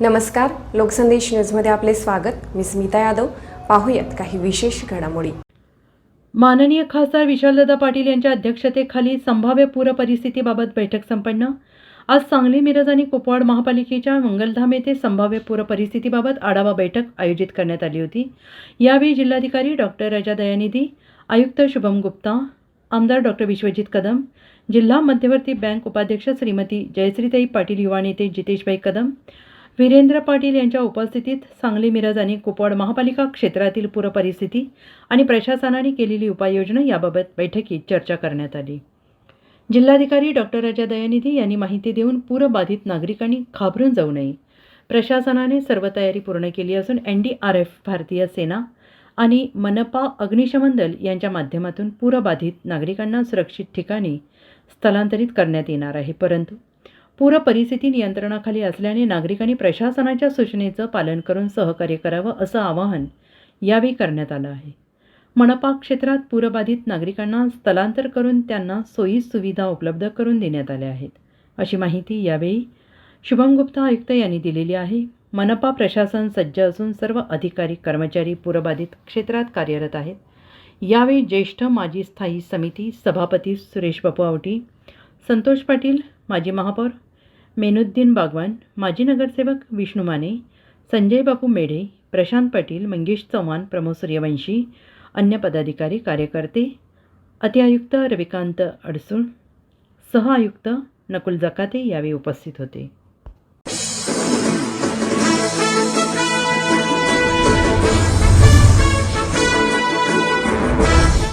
नमस्कार लोकसंदेश न्यूजमध्ये आपले स्वागत. मी स्मिता यादव. पाहूयात काही विशेष घडामोडी. माननीय खासदार विशालदादा पाटील यांच्या अध्यक्षतेखाली संभाव्य पूर परिस्थितीबाबत बैठक संपन्न. आज सांगली मिरज आणि कुपवाड महापालिकेच्या मंगलधाम येथे संभाव्य पूर परिस्थितीबाबत आढावा बैठक आयोजित करण्यात आली होती. यावेळी जिल्हाधिकारी डॉक्टर रजा दयानिधी आयुक्त शुभम गुप्ता आमदार डॉक्टर विश्वजित कदम जिल्हा मध्यवर्ती बँक उपाध्यक्ष श्रीमती जयश्रीताई पाटील युवा नेते जितेशभाई कदम वीरेंद्र पाटील यांच्या उपस्थितीत सांगली मिरज आणि कुपवाड महापालिका क्षेत्रातील पूरपरिस्थिती आणि प्रशासनाने केलेली उपाययोजना याबाबत बैठकीत चर्चा करण्यात आली. जिल्हाधिकारी डॉक्टर राजा दयानिधी यांनी माहिती देऊन पूरबाधित नागरिकांनी घाबरून जाऊ नये. प्रशासनाने सर्व तयारी पूर्ण केली असून एन डी आर एफ भारतीय सेना आणि मनपा अग्निशमन दल यांच्या माध्यमातून पूरबाधित नागरिकांना सुरक्षित ठिकाणी स्थलांतरित करण्यात येणार आहे. परंतु पूर परिस्थिती नियंत्रणाखाली असल्याने नागरिकांनी प्रशासनाच्या सूचनेचं पालन करून सहकार्य करावं असं आवाहन यावेळी करण्यात आलं आहे. मनपा क्षेत्रात पूरबाधित नागरिकांना स्थलांतर करून त्यांना सोयी सुविधा उपलब्ध करून देण्यात आल्या आहेत. अशी माहिती यावेळी शुभम गुप्ता आयुक्त यांनी दिलेली आहे. मनपा प्रशासन सज्ज असून सर्व अधिकारी कर्मचारी पूरबाधित क्षेत्रात कार्यरत आहेत. यावेळी ज्येष्ठ माजी स्थायी समिती सभापती सुरेश बापू आवटी संतोष पाटील माजी महापौर मेनुद्दीन बागवान माजी नगरसेवक विष्णू माने संजय बापू मेढे प्रशांत पाटील मंगेश चव्हाण प्रमोद सूर्यवंशी अन्य पदाधिकारी कार्यकर्ते अतिआयुक्त रविकांत अडसूळ सह आयुक्त नकुल जकाते यावेळी उपस्थित होते.